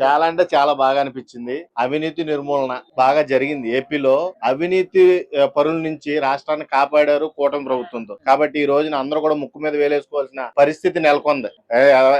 చాలా అంటే చాలా బాగా అనిపించింది. అవినీతి నిర్మూలన బాగా జరిగింది. ఏపీలో అవినీతి పరుల నుంచి రాష్ట్రాన్ని కాపాడారు కూటమి ప్రభుత్వంతో. కాబట్టి ఈ రోజున అందరూ కూడా ముక్కు మీద వేలేసుకోవాల్సిన పరిస్థితి నెలకొంది.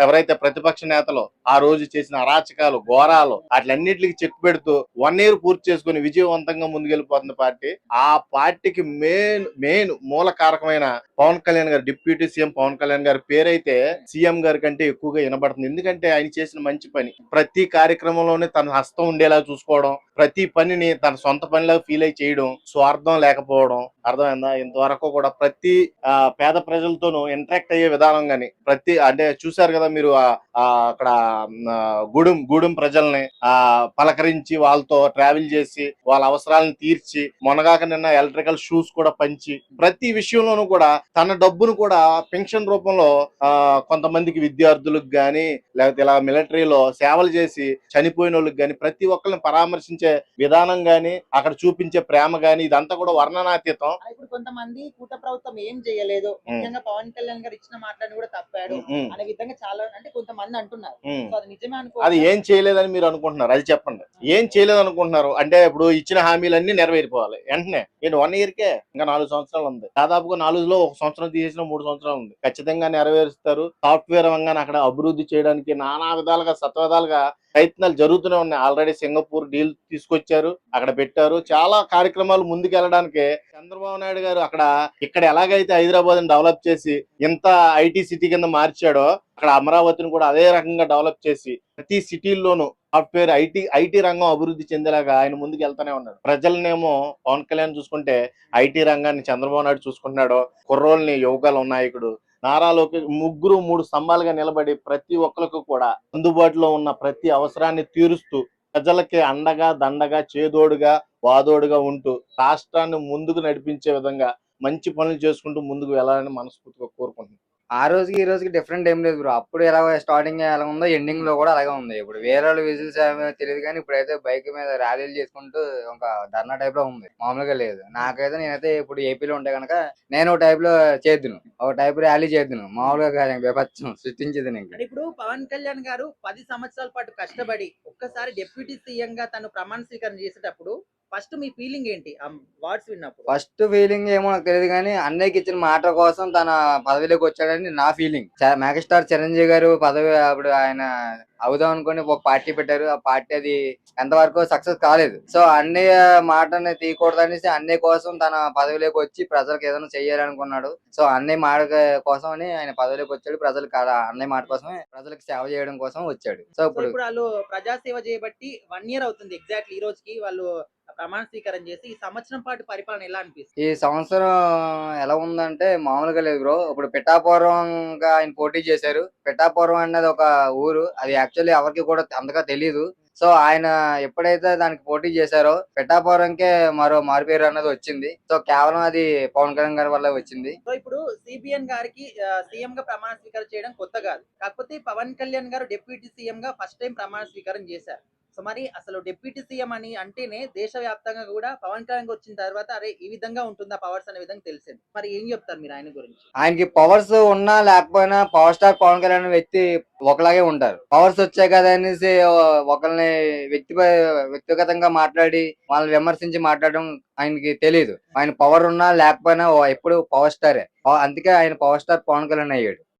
ఎవరైతే ప్రతిపక్ష నేతలు ఆ రోజు చేసిన అరాచకాలు ఘోరాలు వాటిలన్నిటికి చెక్ పెడుతూ వన్ ఇయర్ పూర్తి చేసుకుని విజయవంతంగా ముందుకెళ్ళిపోతుంది పార్టీ ఆ పార్టీకి మెయిన్ మెయిన్ మూల కారకమైన పవన్ కళ్యాణ్ గారు డిప్యూటీ సీఎం పవన్ కళ్యాణ్ గారి పేరైతే సీఎం గారి కంటే ఎక్కువగా వినబడుతుంది. ఎందుకంటే ఆయన చేసిన మంచి పని ప్రతి కార్యక్రమంలోనే తన హస్తం ఉండేలా చూసుకోవడం ప్రతి పనిని తన సొంత పనిలా ఫీల్ అయి చేయడం స్వార్థం లేకపోవడం అర్థమైందా? ఇంతవరకు కూడా ప్రతి ఆ, పేద ప్రజలతోనూ ఇంటరాక్ట్ అయ్యే విధానం గాని ప్రతి అంటే చూసారు కదా మీరు ఆ- అక్కడ గూడెం గూడెం ప్రజల్ని ఆ పలకరించి వాళ్ళతో ట్రావెల్ చేసి వాళ్ళ అవసరాలను తీర్చి మొనగాక నిన్న ఎలక్ట్రికల్ షూస్ కూడా పంచి ప్రతి విషయంలోనూ కూడా తన డబ్బును కూడా పెన్షన్ రూపంలో ఆ కొంతమందికి విద్యార్థులకు కానీ లేకపోతే ఇలా మిలిటరీలో సేవలు చేసి చనిపోయిన వాళ్ళకి గాని ప్రతి ఒక్కరిని పరామర్శించే విధానం గాని అక్కడ చూపించే ప్రేమ గాని ఇదంతా కూడా వర్ణనాతీతం. ఇప్పుడు కొంతమంది కూట ప్రభుత్వం ఏం చేయలేదు ముఖ్యంగా పవన్ కళ్యాణ్ గారు ఇచ్చిన మాటలను కూడా తప్పాడు అనే విధంగా చాలా అంటే కొంతమంది అంటున్నారు. అది నిజమే అనుకో అది ఏం చేయలేదని మీరు అనుకుంటున్నారు? అది చెప్పండి. ఏం చేయలేదు అనుకుంటున్నారు? అంటే ఇప్పుడు ఇచ్చిన హామీలన్నీ నెరవేరిపోవాలి. వెంటనే. ఏంటి వన్ ఇయర్ కే? ఇంకా నాలుగు సంవత్సరాలు ఉంది. దాదాపుగా నాలుగులో ఒక సంవత్సరం తీసేసిన మూడు సంవత్సరాలు ఉంది. ఖచ్చితంగా నెరవేరుస్తారు. సాఫ్ట్వేర్ రంగాన్ని అక్కడ అభివృద్ధి చేయడానికి నానా విధాలుగా సత్వధాలుగా ప్రయత్నాలు జరుగుతూనే ఉన్నాయి. ఆల్రెడీ సింగపూర్ డీల్ తీసుకొచ్చారు. అక్కడ పెట్టారు. చాలా కార్యక్రమాలు ముందుకు వెళ్ళడానికి చంద్రబాబు నాయుడు గారు అక్కడ ఇక్కడ ఎలాగైతే హైదరాబాద్ డెవలప్ చేసి ఇంత ఐటీ సిటీ కింద మార్చాడో అక్కడ అమరావతిని కూడా అదే రకంగా డెవలప్ చేసి ప్రతి సిటీల్లోనూ సాఫ్ట్వేర్ ఐటీ ఐటీ రంగం అభివృద్ధి చెందేలాగా ఆయన ముందుకు వెళ్తానే ఉన్నాడు. ప్రజలనేమో పవన్ కళ్యాణ్ చూసుకుంటే ఐటీ రంగాన్ని చంద్రబాబు నాయుడు చూసుకుంటున్నాడు కుర్రోల్ని యువకాలు నాయకుడు నారా లోకేష్ ముగ్గురు మూడు స్తంభాలుగా నిలబడి ప్రతి ఒక్కరికి కూడా అందుబాటులో ఉన్న ప్రతి అవసరాన్ని తీరుస్తూ ప్రజలకి అండగా దండగా చేదోడుగా వాదోడుగా ఉంటూ రాష్ట్రాన్ని ముందుకు నడిపించే విధంగా మంచి పనులు చేసుకుంటూ ముందుకు వెళ్ళాలని మనస్ఫూర్తిగా కోరుకుంటున్నాను. ఆ రోజుకి ఈ రోజుకి డిఫరెంట్ ఏం లేదు బ్రో అప్పుడు ఎలా స్టార్టింగ్ ఎలా ఉందో ఎండింగ్లో కూడా అలాగే ఉంది. ఇప్పుడు వేరే వాళ్ళు విజిల్స్ తెలియదు కానీ ఇప్పుడైతే బైక్ మీద ర్యాలీలు చేసుకుంటూ ఒక ధర్నా టైప్లో ఉంది. మామూలుగా లేదు. నాకైతే నేనైతే ఇప్పుడు ఏపీలో ఉంటే కనుక నేను ఒక టైప్లో చేద్దును. ఒక టైప్ ర్యాలీ చేద్దును. మామూలుగా కాదు బేపచ్చం సృష్టించేది ఇప్పుడు పవన్ కళ్యాణ్ గారు పది సంవత్సరాల పాటు కష్టపడి ఒక్కసారి డిప్యూటీ సీఎం గా తను ప్రమాణ స్వీకారం చేసేటప్పుడు ఫస్ట్ మీ ఫీలింగ్ ఏంటి? ఆ వర్డ్స్ విన్నప్పుడు. ఫస్ట్ ఫీలింగ్ ఏమో నాకు తెలియదు కానీ అన్నయ్యకి ఇచ్చిన మాట కోసం తన పదవిలోకి వచ్చాడని నా ఫీలింగ్. మెగాస్టార్ చిరంజీవి గారు పదవి అప్పుడు ఆయన అవుదాం అనుకుని ఒక పార్టీ పెట్టారు. ఆ పార్టీ అది ఎంతవరకు సక్సెస్ కాలేదు. సో అన్నయ్య మాటని తీయకూడదు అనేసి అన్నయ్య కోసం తన పదవిలోకి వచ్చి ప్రజలకు ఏదైనా చెయ్యాలనుకున్నాడు సో అన్నయ్య మాట కోసం అని ఆయన పదవిలోకి వచ్చాడు. ప్రజలకు అన్నయ్య మాట కోసమే ప్రజలకు సేవ చేయడం కోసం వచ్చాడు. సో ఇప్పుడు వాళ్ళు ప్రజాసేవ చేయబట్టి వన్ ఇయర్ అవుతుంది ఎగ్జాక్ట్లీ ఈ రోజుకి వాళ్ళు ప్రమాణ స్వీకారం చేసి ఈ సంవత్సరం పాటు పరిపాలన ఎలా అనిపిస్తుంది? ఈ సంవత్సరం ఎలా ఉందంటే మామూలుగా లేదు బ్రో. ఇప్పుడు పిఠాపురంగా ఆయన పోటీ చేశారు. పిఠాపురం అనేది ఒక ఊరు. అది యాక్చువల్లీ ఎవరికి కూడా అంతగా తెలియదు సో ఆయన ఎప్పుడైతే దానికి పోటీ చేశారో పిఠాపురంకే మరో మారుపేరు అన్నది వచ్చింది. సో కేవలం అది పవన్ కళ్యాణ్ గారి వల్ల వచ్చింది. సో ఇప్పుడు సిబిఎన్ గారికి సీఎం గా ప్రమాణ స్వీకారం చేయడం కొత్త కాదు. కాకపోతే పవన్ కళ్యాణ్ గారు డిప్యూటీ సీఎం గా ఫస్ట్ టైం ప్రమాణ స్వీకారం చేశారు. సో మరి అసలు డిప్యూటీ సీఎం అని అంటేనే దేశవ్యాప్తంగా కూడా పవన్ కళ్యాణ్ వచ్చిన తర్వాత అరే ఈ విధంగా ఉంటుందా పవర్స్ అనే విధంగా తెలిసింది. మరి ఏం చెప్తారు మీరు ఆయన గురించి? ఆయనకి పవర్స్ ఉన్నా లేకపోయినా పవర్ స్టార్ పవన్ కళ్యాణ్ వ్యక్తి ఒకలాగే ఉంటారు. పవర్స్ వచ్చాయి కదా అనేసి ఒకరిని వ్యక్తి వ్యక్తిగతంగా మాట్లాడి వాళ్ళని విమర్శించి మాట్లాడడం ఆయనకి తెలియదు ఆయన పవర్ ఉన్నా లేకపోయినా ఓ ఎప్పుడు పవర్ స్టారే. అందుకే ఆయన పవర్ స్టార్ పవన్ కళ్యాణ్ అయ్యాడు.